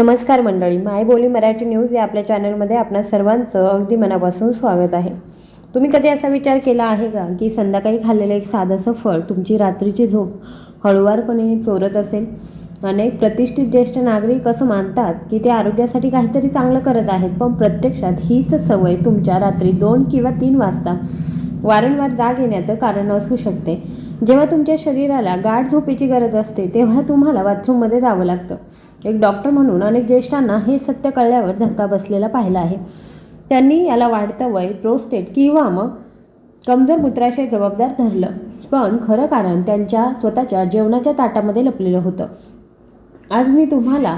नमस्कार मंडळी माय बोली मराठी न्यूज या आपल्या चॅनलमध्ये आपल्या सर्वांचं अगदी मनापासून स्वागत आहे. तुम्ही कधी असा विचार केला आहे का की संध्याकाळी खाल्लेलं एक साधंसं फळ तुमची रात्रीची झोप हळुवारपणे चोरत असेल? अनेक प्रतिष्ठित ज्येष्ठ नागरिक असं मानतात की ते आरोग्यासाठी काहीतरी चांगलं करत आहेत पण प्रत्यक्षात हीच सवय तुमच्या रात्री दोन किंवा तीन वाजता वारंवार जाग येण्याचं कारण असू शकते. जेव्हा तुमच्या शरीराला गाढ झोपेची गरज असते तेव्हा तुम्हाला बाथरूममध्ये जावं लागतं. एक डॉक्टर म्हणून अनेक ज्येष्ठांना हे सत्य कळल्यावर धक्का बसलेला पाहिला आहे. त्यांनी याला वाढतं वय प्रोस्टेट किंवा मग कमजोर मूत्राशय जबाबदार धरलं. पण खरं कारण त्यांच्या स्वतःच्या जेवणाच्या ताटामध्ये लपलेलं होतं. आज मी तुम्हाला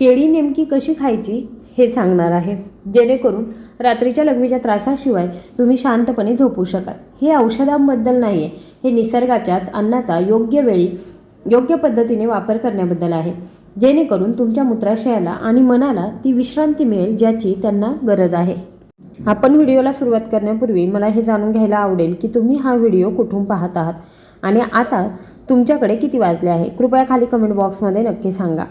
केळी नेमकी कशी खायची हे सांगणार आहे. जेणेकरून रात्रीच्या लघवीच्या त्रासाशिवाय तुम्ही शांतपणे झोपू शकाल. हे औषधांबद्दल नाही आहे हे निसर्गाच्याच अन्नाचा योग्य वेळी योग्य पद्धतीने वापर करण्याबद्दल आहे. जेणेकरून तुमच्या मूत्राशयाला आणि मनाला ती विश्रांती मिळेल ज्याची त्यांना गरज आहे. आपण व्हिडिओला सुरुवात करण्यापूर्वी मला हे जाणून घ्यायला आवडेल की तुम्ही हा व्हिडिओ कुठून पाहत आहात आणि आता तुमच्याकडे किती वाजले आहे? कृपया खाली कमेंट बॉक्समध्ये नक्की सांगा.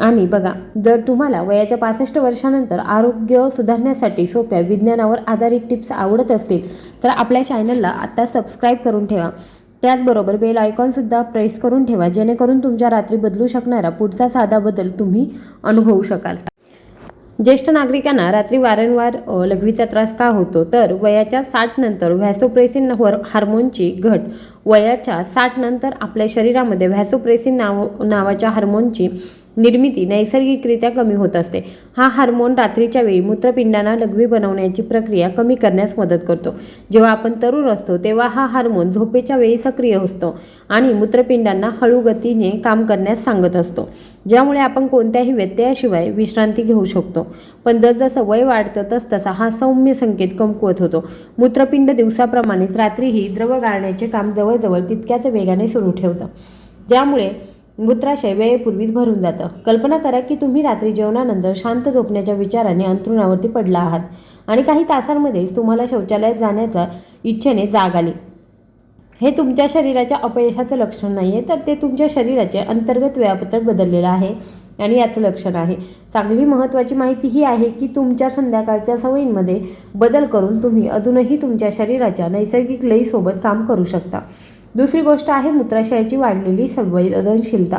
आणि बघा जर तुम्हाला वयाच्या पासष्ट वर्षानंतर आरोग्य सुधारण्यासाठी सोप्या विज्ञानावर आधारित टिप्स आवडत असतील तर आपल्या चॅनलला आत्ता सबस्क्राईब करून ठेवा. त्याचबरोबर बेल आयकॉनसुद्धा प्रेस करून ठेवा जेणेकरून तुमच्या रात्री बदलू शकणारा पुढचा साधा बदल तुम्ही अनुभवू शकाल. ज्येष्ठ नागरिकांना रात्री वारंवार लघवीचा त्रास का होतो? तर वयाच्या साठ नंतर व्हॅसोप्रेसिन हार्मोनची घट. वयाच्या साठ नंतर आपल्या शरीरामध्ये व्हॅसोप्रेसिन नाव नावाच्या हार्मोनची निर्मिती नैसर्गिकरित्या कमी होत असते. हा हार्मोन रात्रीच्या वेळी मूत्रपिंडांना लघवी बनवण्याची प्रक्रिया कमी करण्यास मदत करतो. जेव्हा आपण तरुण असतो तेव्हा हा हार्मोन झोपेच्या वेळी सक्रिय असतो आणि मूत्रपिंडांना हळू गतीने काम करण्यास सांगत असतो. ज्यामुळे आपण कोणत्याही व्यत्ययाशिवाय विश्रांती घेऊ शकतो. पण जसजसं वय वाढतं तसतसा हा सौम्य संकेत कमकुवत होतो. मूत्रपिंड दिवसाप्रमाणेच रात्रीही द्रव गाळण्याचे काम जवळजवळ तितक्याच वेगाने सुरू ठेवतं. ज्यामुळे मूत्राशय वेळेपूर्वीच भरून जातं. कल्पना करा की तुम्ही रात्री जेवणानंतर शांत झोपण्याच्या विचाराने अंथरुणावरती पडला आहात आणि काही तासांमध्येच तुम्हाला शौचालयात जाण्याच्या इच्छेने जाग आली. हे तुमच्या शरीराच्या अपयशाचं लक्षण नाही आहे तर ते तुमच्या शरीराचे अंतर्गत वेळापत्रक बदललेलं आहे आणि याचं लक्षण आहे. चांगली महत्त्वाची माहिती ही आहे की तुमच्या संध्याकाळच्या सवयींमध्ये बदल करून तुम्ही अजूनही तुमच्या शरीराच्या नैसर्गिक लयीसोबत काम करू शकता. दुसरी गोष्ट आहे मूत्राशयाची वाढलेली संवेदनशीलता.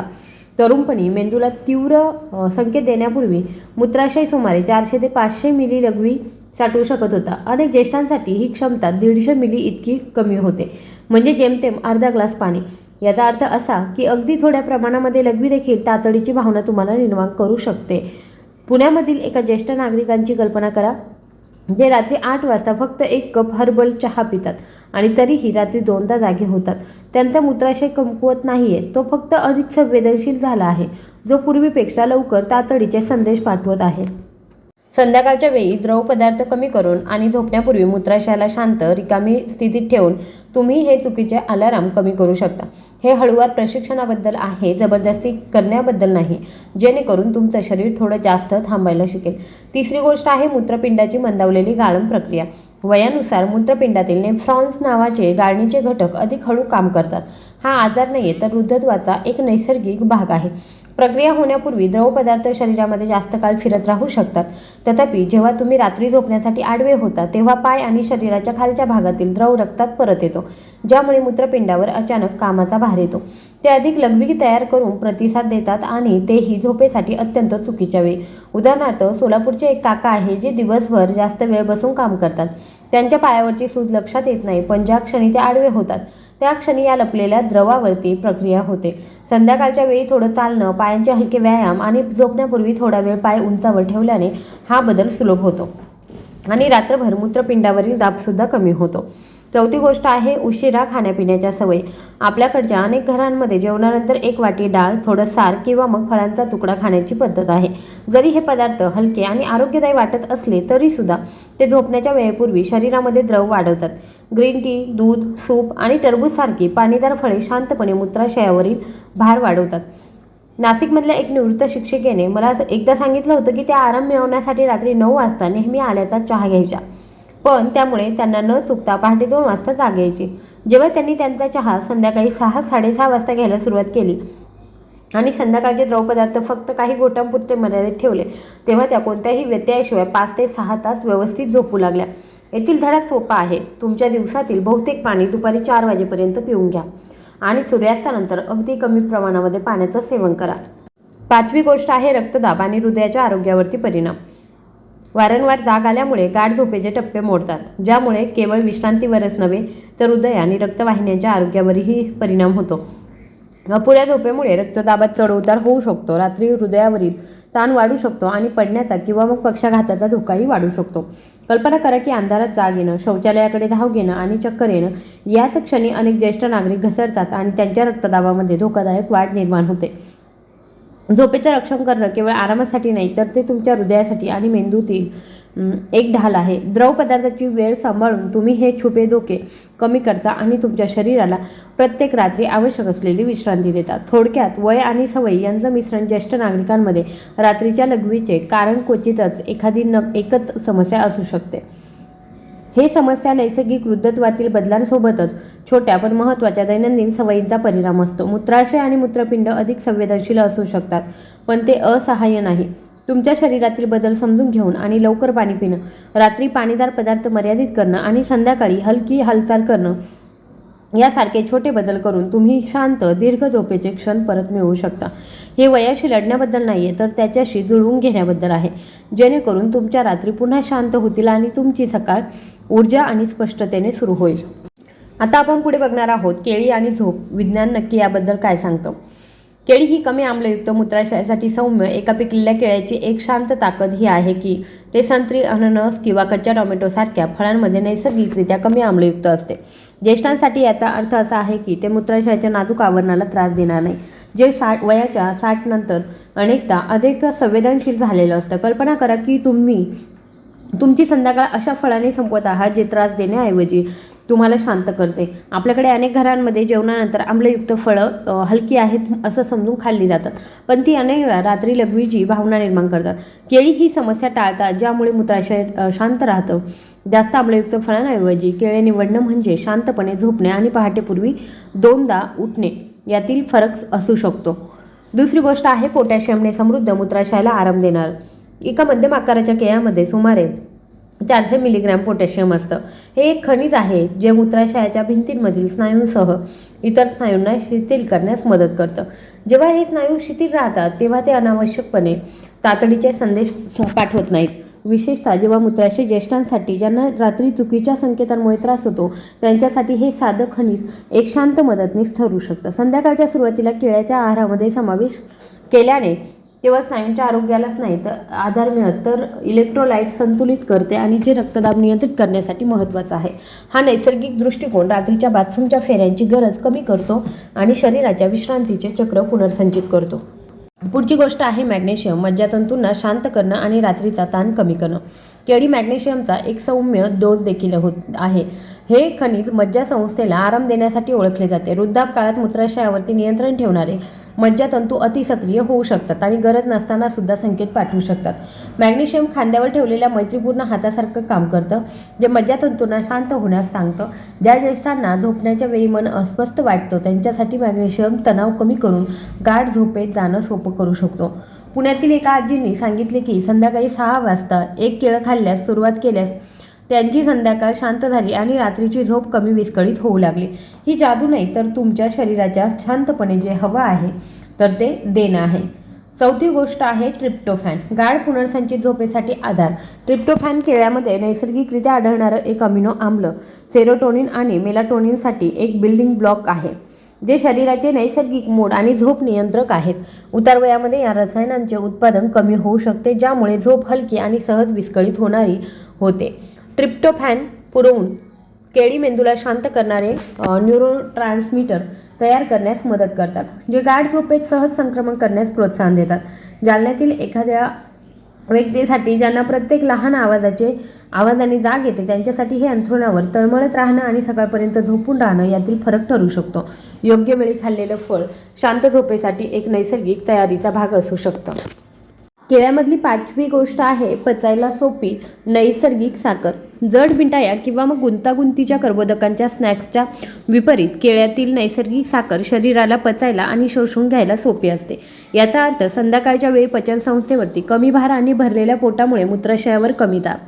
तरुणपणी मेंदूला तीव्र संकेत देण्यापूर्वी मूत्राशय सुमारे चारशे ते पाचशे मिली लघवी साठवू शकत होता. अनेक ज्येष्ठांसाठी ही क्षमता दीडशे मिली इतकी कमी होते. म्हणजे जेमतेम अर्धा ग्लास पाणी. याचा अर्थ असा की अगदी थोड्या प्रमाणामध्ये लघवी देखील तातडीची भावना तुम्हाला निर्माण करू शकते. पुण्यामधील एका ज्येष्ठ नागरिकांची कल्पना करा जे रात्री आठ वाजता फक्त एक कप हर्बल चहा पितात. आणि तरीही रात्री दोनदा जागे होतात. त्यांचा मूत्राशय कमकुवत नाहीये. तो फक्त अधिक संवेदनशील झाला आहे. जो पूर्वीपेक्षा लवकर तातडीचे संदेश पाठवत आहे. संध्याकाळच्या वेळी द्रव पदार्थ कमी करून आणि झोपण्यापूर्वी मूत्राशयाला शांत रिकामी स्थितीत ठेवून तुम्ही हे चुकीचे अलाराम कमी करू शकता. हे हळूवार प्रशिक्षणाबद्दल आहे जबरदस्ती करण्याबद्दल नाही जेणेकरून तुमचं शरीर थोडं जास्त थांबायला शिकेल. तिसरी गोष्ट आहे मूत्रपिंडाची मंदावलेली गाळण प्रक्रिया. वयानुसार मूत्रपिंडातील नेफ्रॉन्स नावाचे गाळणीचे घटक अधिक हळू काम करतात. हा आजार नाही तर वृद्धत्वाचा एक नैसर्गिक भाग आहे. प्रक्रिया होण्यापूर्वी द्रव पदार्थ शरीरामध्ये जास्त काळ फिरत राहू शकतात. तथापि जेव्हा तुम्ही रात्री झोपण्यासाठी आडवे होता तेव्हा पाय आणि शरीराच्या खालच्या भागातील द्रव रक्तात परत येतो ज्यामुळे मूत्रपिंडावर अचानक कामाचा भार येतो. ते अधिक लघवी तयार करून प्रतिसाद देतात आणि तेही झोपेसाठी अत्यंत चुकीच्या वेळी. उदाहरणार्थ सोलापूरचे एक काका आहे जे दिवसभर जास्त वेळ बसून काम करतात. त्यांच्या पायावरची सूज लक्षात येत नाही पण ज्या क्षणी ते आडवे होतात त्या क्षणी या लपलेल्या द्रवावरती प्रक्रिया होते. संध्याकाळच्या वेळी थोडं चालणं पायांचे हलके व्यायाम आणि झोपण्यापूर्वी थोडा वेळ पाय उंचावर ठेवल्याने हा बदल सुलभ होतो. आणि रात्रभर मूत्रपिंडावरील दाबसुद्धा कमी होतो. चौथी गोष्ट आहे उशिरा खाण्यापिण्याच्या सवय. आपल्याकडच्या अनेक घरांमध्ये जेवणानंतर एक वाटी डाळ थोडं सार किंवा मग फळांचा तुकडा खाण्याची पद्धत आहे. जरी हे पदार्थ हलके आणि आरोग्यदायी वाटत असले तरीसुद्धा ते झोपण्याच्या वेळेपूर्वी शरीरामध्ये द्रव वाढवतात. ग्रीन टी दूध सूप आणि टरबूजसारखी पाणीदार फळे शांतपणे मूत्राशयावरील भार वाढवतात. नाशिकमधल्या एक निवृत्त शिक्षिकेने मला असं एकदा सांगितलं होतं की त्या आराम मिळवण्यासाठी रात्री नऊ वाजता नेहमी आल्याचा चहा घ्यायच्या पण त्यामुळे त्यांना न चुकता पहाटे दोन वाजता जाग यायची. जेव्हा त्यांनी त्यांचा चहा संध्याकाळी सहा साडेसहा वाजता घ्यायला सुरुवात केली आणि संध्याकाळचे द्रवपदार्थ फक्त काही गोटांपुरते मर्यादित ठेवले तेव्हा त्या कोणत्याही व्यत्ययाशिवाय पाच ते सहा तास व्यवस्थित झोपू लागल्या. येथील धडा सोपा आहे. तुमच्या दिवसातील बहुतेक पाणी दुपारी चार वाजेपर्यंत पिऊन घ्या आणि सूर्यास्तानंतर अगदी कमी प्रमाणामध्ये पाण्याचं सेवन करा. पाचवी गोष्ट आहे रक्तदाब आणि हृदयाच्या आरोग्यावरती परिणाम. वारंवार जाग आल्यामुळे गाढ झोपेचे टप्पे मोडतात ज्यामुळे केवळ विश्रांतीवरच नव्हे तर हृदय आणि रक्तवाहिन्यांच्या आरोग्यावरही परिणाम होतो. अपुऱ्या झोपेमुळे रक्तदाबात चढउतार होऊ शकतो रात्री हृदयावरील ताण वाढू शकतो आणि पडण्याचा किंवा मग पक्षाघाताचा धोकाही वाढू शकतो. कल्पना करा की अंधारात जाग येणं शौचालयाकडे धाव घेणं आणि चक्कर येणं याच क्षणी अनेक ज्येष्ठ नागरिक घसरतात आणि त्यांच्या रक्तदाबामध्ये धोकादायक वाढ निर्माण होते. झोपेचं रक्षण करणं केवळ आरामासाठी नाही तर ते तुमच्या हृदयासाठी आणि मेंदूतील एक ढाल आहे. द्रव पदार्थाची वेळ सांभाळून तुम्ही हे छुपे धोके कमी करता आणि तुमच्या शरीराला प्रत्येक रात्री आवश्यक असलेली विश्रांती देता. थोडक्यात वय आणि सवयी यांचं मिश्रण ज्येष्ठ नागरिकांमध्ये रात्रीच्या लघवीचे कारण क्वचितच एखादी न एकच समस्या असू शकते. हे समस्या नैसर्गिक वृद्धत्वातील बदलांसोबतच छोट्या पण महत्त्वाच्या दैनंदिन सवयींचा परिणाम असतो. मूत्राशय आणि मूत्रपिंड अधिक संवेदनशील असू शकतात पण ते असहाय्य नाही. तुमच्या शरीरातील बदल समजून घेऊन आणि लवकर पाणी पिणं रात्री पाणीदार पदार्थ मर्यादित करणं आणि संध्याकाळी हलकी हालचाल करणं यासारखे छोटे बदल करून तुम्ही शांत दीर्घ झोपेचे क्षण परत मिळवू शकता. हे वयाशी लढण्याबद्दल नाही आहे तर त्याच्याशी जुळवून घेण्याबद्दल आहे. जेणेकरून तुमच्या रात्री पुन्हा शांत होतील आणि तुमची सकाळ ऊर्जा आणि स्पष्टतेने सुरू होईल. आता आपण पुढे बघणार आहोत केळी आणि झोप. विज्ञान नक्की याबद्दल काय सांगतं? केळी ही कमी आम्लयुक्त मूत्राशयासाठी सौम्य एका पिकलेल्या केळ्याची एक शांत ताकद ही आहे की ते संत्री अननस किंवा कच्च्या टोमॅटोसारख्या फळांमध्ये नैसर्गिकरित्या कमी आम्लयुक्त असते. ज्येष्ठांसाठी याचा अर्थ असा आहे की ते मूत्राशयाच्या नाजूक आवरणाला त्रास देणार नाही. जे साठ वयाच्या साठ नंतर अनेकदा अधिक संवेदनशील झालेलं असतं. कल्पना करा की तुम्ही तुमची संध्याकाळ अशा फळाने संपवत आहात जे त्रास देण्याऐवजी तुम्हाला शांत करते. आपल्याकडे अनेक घरांमध्ये जेवणानंतर आम्लयुक्त फळं हलकी आहेत असं समजून खाल्ली जातात. पण ती अनेक वेळा रात्री लघवीची भावना निर्माण करतात. केळी ही समस्या टाळतात ज्यामुळे मूत्राशय शांत राहतं. जास्त आम्लयुक्त फळांऐवजी केळे निवडणं म्हणजे शांतपणे झोपणे आणि पहाटेपूर्वी दोनदा उठणे यातील फरक असू शकतो. दुसरी गोष्ट आहे पोटॅशियमने समृद्ध मूत्राशयाला आराम देणार. एका मध्यम आकाराच्या केळ्यामध्ये सुमारे चारशे मिलीग्रॅम पोटॅशियम असतं. हे एक खनिज आहे जे मूत्राशयाच्या भिंतींमधील स्नायूंसह इतर स्नायूंना शिथिल करण्यास मदत करतं. जेव्हा हे स्नायू शिथिल राहतात तेव्हा ते अनावश्यकपणे तातडीचे संदेश पाठवत नाहीत. विशेषतः जेव्हा मूत्राशय ज्येष्ठांसाठी ज्यांना रात्री चुकीच्या संकेतांमुळे त्रास होतो त्यांच्यासाठी हे साधं खनिज एक शांत मदतनीस ठरू शकतं. संध्याकाळच्या सुरुवातीला केळ्याच्या आहारामध्ये समावेश केल्याने केवळ स्नायूंच्या आरोग्यालाच नाही तर आधार मिळत तर इलेक्ट्रोलाइट संतुलित करते आणि जे रक्तदाब नियंत्रित करण्यासाठी महत्त्वाचा आहे. हा नैसर्गिक दृष्टिकोन रात्रीच्या बाथरूमच्या फेऱ्यांची गरज कमी करतो आणि शरीराच्या विश्रांतीचे चक्र पुनर्संचित करतो. पुढची गोष्ट आहे मॅग्नेशियम. मज्जातंतूंना शांत करणं आणि रात्रीचा ताण कमी करणं. केळी मॅग्नेशियमचा एक सौम्य डोस देखील होत आहे. हे खनिज मज्जासंस्थेला आराम देण्यासाठी ओळखले जाते. वृद्धाप काळात मूत्राशयावरती नियंत्रण ठेवणारे मज्जातंतू अतिसक्रिय होऊ शकतात आणि गरज नसताना सुद्धा संकेत पाठवू शकतात. मॅग्नेशियम खांद्यावर ठेवलेल्या मैत्रीपूर्ण हातासारखं काम करतं जे मज्जातंतूंना शांत होण्यास सांगतं. ज्या ज्येष्ठांना झोपण्याच्या वेळी मन अस्वस्थ वाटतं त्यांच्यासाठी मॅग्नेशियम तणाव कमी करून गाढ झोपेत जाणं सोपं करू शकतो. पुण्यातील एका आजींनी सांगितले की संध्याकाळी सहा वाजता एक केळं खाल्ल्यास सुरुवात केल्यास त्यांची संध्याकाळ शांत झाली आणि रात्रीची झोप कमी विस्कळीत होऊ लागली. ही जादू नाही तर तुमच्या शरीराच्या शांतपणे जे हवं आहे तर ते देणं आहे. चौथी गोष्ट आहे ट्रिप्टोफॅन. गाढ पुनर्संचित झोपेसाठी आधार. ट्रिप्टोफॅन केळ्यामध्ये नैसर्गिकरित्या आढळणारं एक अमिनो आम्ल सेरोटोनिन आणि मेलाटोनिनसाठी एक बिल्डिंग ब्लॉक आहे जे शरीराचे नैसर्गिक मोड आणि झोप नियंत्रक आहेत. उतारवयामध्ये या रसायनांचे उत्पादन कमी होऊ शकते ज्यामुळे झोप हलकी आणि सहज विस्कळीत होणारी होते. ट्रिप्टोफॅन पुरवून केळी मेंदूला शांत करणारे न्यूरो ट्रान्समीटर तयार करण्यास मदत करतात जे गाढ झोपेत सहज संक्रमण करण्यास प्रोत्साहन देतात. जालन्यातील एखाद्या व्यक्तीसाठी ज्यांना प्रत्येक लहान आवाजाचे आवाजाने जाग येते त्यांच्यासाठी हे अंथरुणावर तळमळत राहणं आणि सकाळपर्यंत झोपून राहणं यातील फरक ठरू शकतो. योग्य वेळी खाल्लेलं फळ शांत झोपेसाठी एक नैसर्गिक तयारीचा भाग असू शकतं. केळ्यामधली पाचवी गोष्ट आहे पचायला सोपी नैसर्गिक साखर. जड मिठाया किंवा मग गुंतागुंतीच्या कर्बोदकांच्या स्नॅक्सच्या विपरीत केळ्यातील नैसर्गिक साखर शरीराला पचायला आणि शोषून घ्यायला सोपी असते. याचा अर्थ संध्याकाळच्या वेळी पचनसंस्थेवरती कमी भार आणि भरलेल्या पोटामुळे मूत्राशयावर कमी दाब.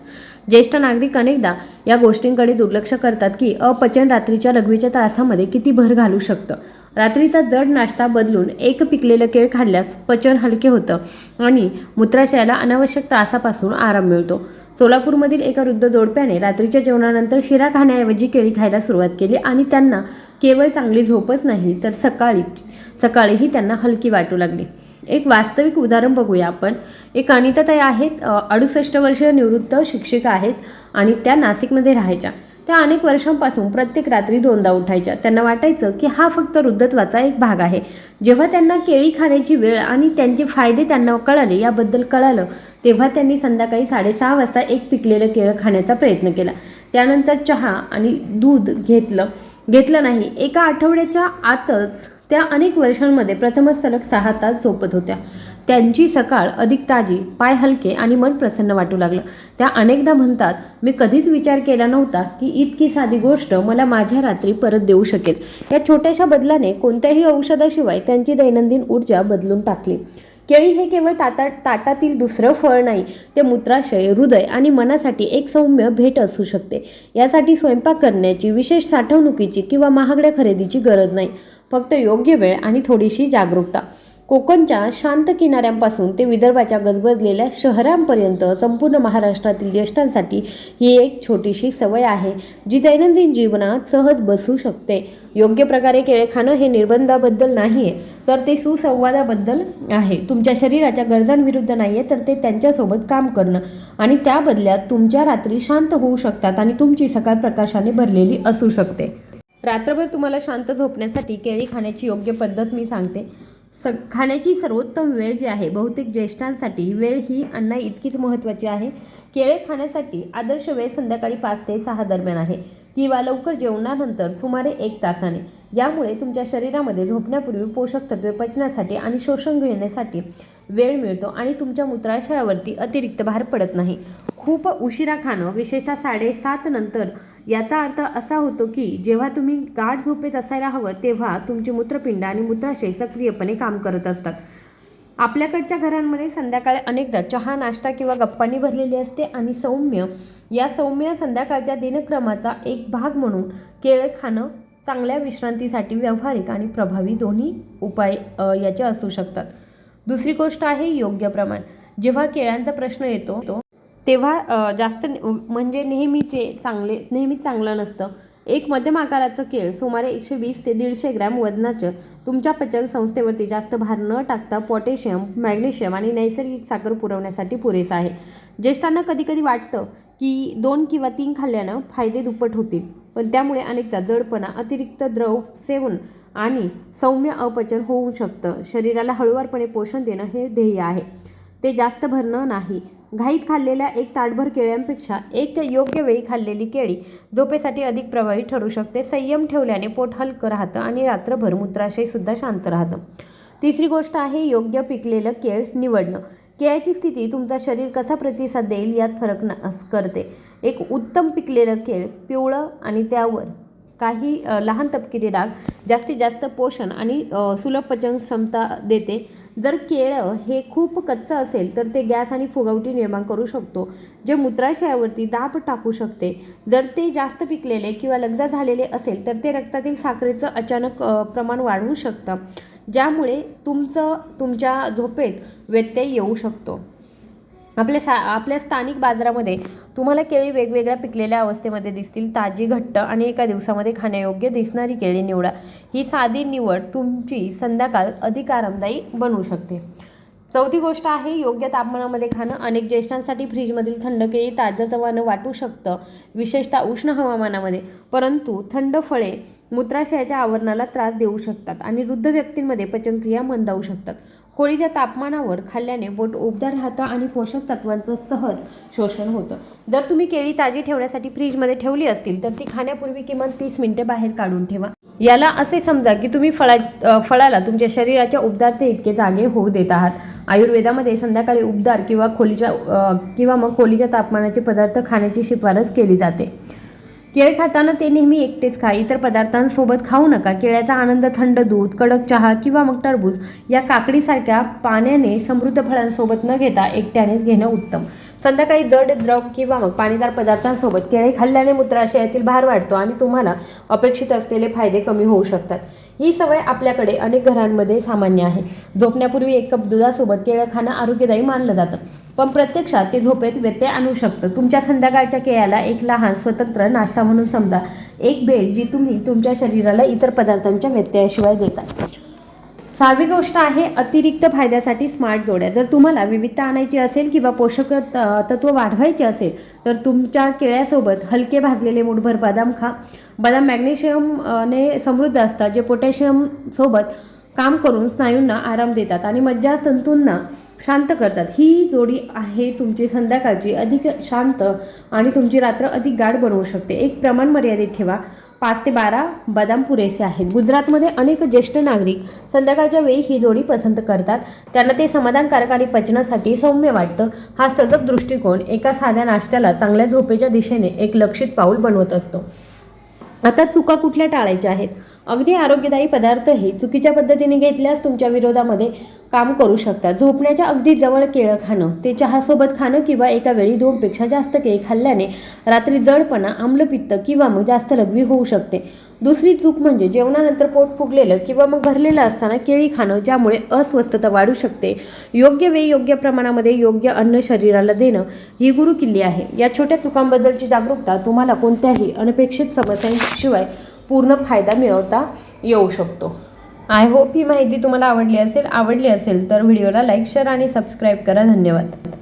ज्येष्ठ नागरिक अनेकदा या गोष्टींकडे दुर्लक्ष करतात की अपचन रात्रीच्या लघवीच्या त्रासामध्ये किती भर घालू शकतं. रात्रीचा जड नाश्ता बदलून एक पिकलेलं केळ खाल्ल्यास पचन हलके होतं आणि मूत्राशयाला अनावश्यक त्रासापासून आराम मिळतो. सोलापूरमधील एका वृद्ध जोडप्याने रात्रीच्या जेवणानंतर शिरा खाण्याऐवजी केळी खायला सुरुवात केली आणि त्यांना केवळ चांगली झोपच नाही तर सकाळी सकाळीही त्यांना हलकी वाटू लागली. एक वास्तविक उदाहरण बघूया आपण. एक अनिताताई आहेत अडुसष्ट वर्ष निवृत्त शिक्षिका आहेत आणि त्या नाशिकमध्ये राहायच्या. त्या अनेक वर्षांपासून प्रत्येक रात्री दोनदा उठायच्या. त्यांना वाटायचं की हा फक्त वृद्धत्वाचा एक भाग आहे. जेव्हा त्यांना केळी खाण्याची वेळ आणि त्यांचे फायदे त्यांना कळाले याबद्दल कळालं तेव्हा त्यांनी संध्याकाळी साडेसहा वाजता एक पिकलेलं केळं खाण्याचा प्रयत्न केला. त्यानंतर चहा आणि दूध घेतलं. घेतलं नाही एका आठवड्याच्या आतच त्या अनेक वर्षांमध्ये प्रथमच सलग सहा तास झोपत होत्या. त्यांची सकाळ अधिक ताजी पाय हलके आणि मन प्रसन्न वाटू लागलं. त्या अनेकदा म्हणतात मी कधीच विचार केला नव्हता की इतकी साधी गोष्ट मला माझ्या रात्री परत देऊ शकेल. या छोट्याशा बदलाने कोणत्याही औषधाशिवाय त्यांची दैनंदिन ऊर्जा बदलून टाकली. केळी हे केवळ ताटा ताटातील दुसरं फळ नाही ते मूत्राशय हृदय आणि मनासाठी एक सौम्य भेट असू शकते. यासाठी स्वयंपाक करण्याची विशेष साठवणुकीची किंवा महागड्या खरेदीची गरज नाही. फक्त योग्य वेळ आणि थोडीशी जागरूकता. कोकणच्या शांत किनाऱ्यांपासून ते विदर्भाच्या गजबजलेल्या शहरांपर्यंत संपूर्ण महाराष्ट्रातील ज्येष्ठांसाठी ही एक छोटीशी सवय आहे जी दैनंदिन जीवनात सहज बसू शकते. योग्य प्रकारे केळे खाणं हे निर्बंधाबद्दल नाही आहे तर ते सुसंवादाबद्दल आहे. तुमच्या शरीराच्या गरजांविरुद्ध नाही आहे तर ते त्यांच्यासोबत काम करणं आणि त्या बदल्यात तुमच्या रात्री शांत होऊ शकतात आणि तुमची सकाळ प्रकाशाने भरलेली असू शकते. रात्रभर तुम्हाला शांत झोपण्यासाठी केळी खाण्याची योग्य पद्धत मी सांगते. स खाण्याची सर्वोत्तम वेळ जी आहे बहुतेक ज्येष्ठांसाठी वेळ ही अन्ना इतकीच महत्त्वाची आहे. केळे खाण्यासाठी आदर्श वेळ संध्याकाळी पाच ते सहा दरम्यान आहे किंवा लवकर जेवणानंतर सुमारे एक तासाने. यामुळे तुमच्या शरीरामध्ये झोपण्यापूर्वी पोषक तत्वे पचण्यासाठी आणि शोषण घेण्यासाठी वेळ मिळतो आणि तुमच्या मूत्राशयावरती अतिरिक्त भार पडत नाही. खूप उशिरा खाणं विशेषतः साडेसात नंतर याचा अर्थ असा होतो की जेव्हा तुम्ही गाढ झोपेत असायला हवं तेव्हा तुमचे मूत्रपिंड आणि मूत्राशय सक्रियपणे काम करत असतात. आपल्याकडच्या घरांमध्ये संध्याकाळी अनेकदा चहा नाश्ता किंवा गप्पांनी भरलेली असते आणि सौम्य या सौम्य संध्याकाळच्या दिनक्रमाचा एक भाग म्हणून केळं खाणं चांगल्या विश्रांतीसाठी व्यावहारिक आणि प्रभावी दोन्ही उपाय याचे असू शकतात. दुसरी गोष्ट आहे योग्य प्रमाण. जेव्हा केळ्यांचा प्रश्न येतो तो तेव्हा जास्त म्हणजे नेहमीचे चांगले नेहमीच चांगलं नसतं. एक मध्यम आकाराचं केळ सुमारे एकशे वीस ते दीडशे ग्रॅम वजनाचं तुमच्या पचन संस्थेवरती जास्त भार न टाकता पोटॅशियम मॅग्नेशियम आणि नैसर्गिक साखर पुरवण्यासाठी पुरेसं आहे. ज्येष्ठांना कधीकधी वाटतं की दोन किंवा तीन खाल्ल्यानं फायदे दुप्पट होतील पण त्यामुळे अनेकदा जडपणा अतिरिक्त द्रव सेवन आणि सौम्य अपचन होऊ शकतं. शरीराला हळुवारपणे पोषण देणं हे ध्येय आहे. ते जास्त भरणं नाही घाईत खाल्लेल्या एक ताटभर केळ्यांपेक्षा एक योग्य वेळी खाल्लेली केळी झोपेसाठी अधिक प्रभावी ठरू शकते. संयम ठेवल्याने पोट हलकं राहतं आणि रात्रभर मूत्राशयसुद्धा शांत राहतं. तिसरी गोष्ट आहे योग्य पिकलेलं केळ निवडणं. केळ्याची स्थिती तुमचा शरीर कसा प्रतिसाद देईल यात फरक न करते. एक उत्तम पिकलेलं केळ पिवळं आणि त्यावर काही लहान तपकिरी डाग जास्तीत जास्त पोषण आणि सुलभ पचन क्षमता देते. जर केळं हे खूप कच्चं असेल तर ते गॅस आणि फुगवटी निर्माण करू शकतो जे मूत्राशयावरती दाब टाकू शकते. जर ते जास्त पिकलेले किंवा लग्न झालेले असेल तर ते रक्तातील साखरेचं अचानक प्रमाण वाढवू शकतं ज्यामुळे तुमचं तुमच्या झोपेत व्यत्यय येऊ शकतो. आपल्या शा आपल्या स्थानिक बाजारामध्ये तुम्हाला केळी वेगवेगळ्या पिकलेल्या अवस्थेमध्ये दिसतील ताजी घट्ट आणि एका दिवसामध्ये खाण्यायोग्य दिसणारी केळी निवडा. ही साधी निवड तुमची संध्याकाळ अधिक आरामदायी बनवू शकते. चौथी गोष्ट आहे योग्य तापमानामध्ये खाणं. अनेक ज्येष्ठांसाठी फ्रीजमधील थंड केळी ताजतवानं वाटू शकतं विशेषतः उष्ण हवामानामध्ये. परंतु थंड फळे मूत्राशयाच्या आवरणाला त्रास देऊ शकतात आणि वृद्ध व्यक्तींमध्ये पचनक्रिया मंदावू शकतात. होळीच्या तापमानावर खाल्ल्याने बोट उबदार राहतं आणि पोषक तत्वांचं सहज शोषण होतं. जर तुम्ही केळी ताजी ठेवण्यासाठी फ्रीजमध्ये ठेवली असतील तर ती खाण्यापूर्वी किमान तीस मिनिटे बाहेर काढून ठेवा. याला असे समजा की तुम्ही फळा फळाला तुमच्या शरीराच्या उबदारते इतके जागे होऊ देत आहात. आयुर्वेदामध्ये संध्याकाळी उबदार किंवा खोलीच्या किंवा मग खोलीच्या तापमानाचे पदार्थ खाण्याची शिफारस केली जाते. केळ खाताना ते नेहमी एकटेच खा इतर पदार्थांसोबत खाऊ नका. केळ्याचा आनंद थंड दूध कडक चहा किंवा मग टरबूज या काकडीसारख्या पाण्याने समृद्ध फळांसोबत न घेता एकट्यानेच घेणं उत्तम. संध्याकाळी जड द्रव किंवा मग पाणीदार पदार्थांसोबत केळे खाल्ल्याने मूत्राशयातील भार वाढतो आणि तुम्हाला अपेक्षित असलेले फायदे कमी होऊ शकतात. ही सवय आपल्याकडे अनेक घरांमध्ये सामान्य आहे. झोपण्यापूर्वी एक कप दुधासोबत केळं खाणं आरोग्यदायी मानलं जातं. पण प्रत्यक्षात ते झोपेत व्यत्यय आणू शकतं. तुमच्या संध्याकाळच्या केळ्याला एक लहान स्वतंत्र नाश्ता म्हणून समजा. एक भेट जी तुम्ही तुमच्या शरीराला इतर पदार्थांच्या व्यत्ययाशिवाय देता. सहावी गोष्ट आहे अतिरिक्त फायद्यासाठी स्मार्ट जोड्या. जर तुम्हाला विविधता आणायची असेल किंवा पोषक तत्व वाढवायचे असेल तर तुमच्या केळ्यासोबत हलके भाजलेले मुठभर बदाम खा. बदाम मॅग्नेशियमने समृद्ध असतात जे पोटॅशियमसोबत काम करून स्नायूंना आराम देतात आणि मज्जातंतूंना शांत करतात. ही जोडी आहे तुमची संध्याकाळची. अधिक शांत आणि तुमची रात्र अधिक गाढ बनवू शकते. एक प्रमाण मर्यादित ठेवा. पाच ते बारा बदाम पुरेसे आहेत. गुजरातमध्ये अनेक ज्येष्ठ नागरिक संध्याकाळच्या वेळी ही जोडी पसंत करतात. त्यांना ते समाधानकारक आणि पचनासाठी सौम्य वाटतं. हा सजग दृष्टिकोन एका साध्या नाश्त्याला चांगल्या झोपेच्या दिशेने एक लक्षित पाऊल बनवत असतो. आता चुका कुठल्या टाळायच्या आहेत? अगदी आरोग्यदायी पदार्थही चुकीच्या पद्धतीने घेतल्यास तुमच्या विरोधामध्ये काम करू शकतात. झोपण्याच्या अगदी जवळ केळं खाणं ते चहासोबत खाणं किंवा एका वेळी दोनपेक्षा जास्त केळी खाल्ल्याने रात्री जडपणा आम्लपित्त किंवा मग जास्त लघवी होऊ शकते. दुसरी चूक म्हणजे जेवणानंतर पोट फुगलेलं किंवा मग भरलेलं असताना केळी खाणं ज्यामुळे अस्वस्थता वाढू शकते. योग्य वेळी योग्य प्रमाणामध्ये योग्य अन्न शरीराला देणं ही गुरुकिल्ली आहे. या छोट्या चुकांबद्दलची जागरूकता तुम्हाला कोणत्याही अनपेक्षित समस्यांशिवाय पूर्ण फायदा मिळवता येऊ शकतो. आय होप ही माहिती तुम्हाला आवडली असेल आवडली असेल तर व्हिडिओला लाईक शेअर आणि सबस्क्राईब करा. धन्यवाद.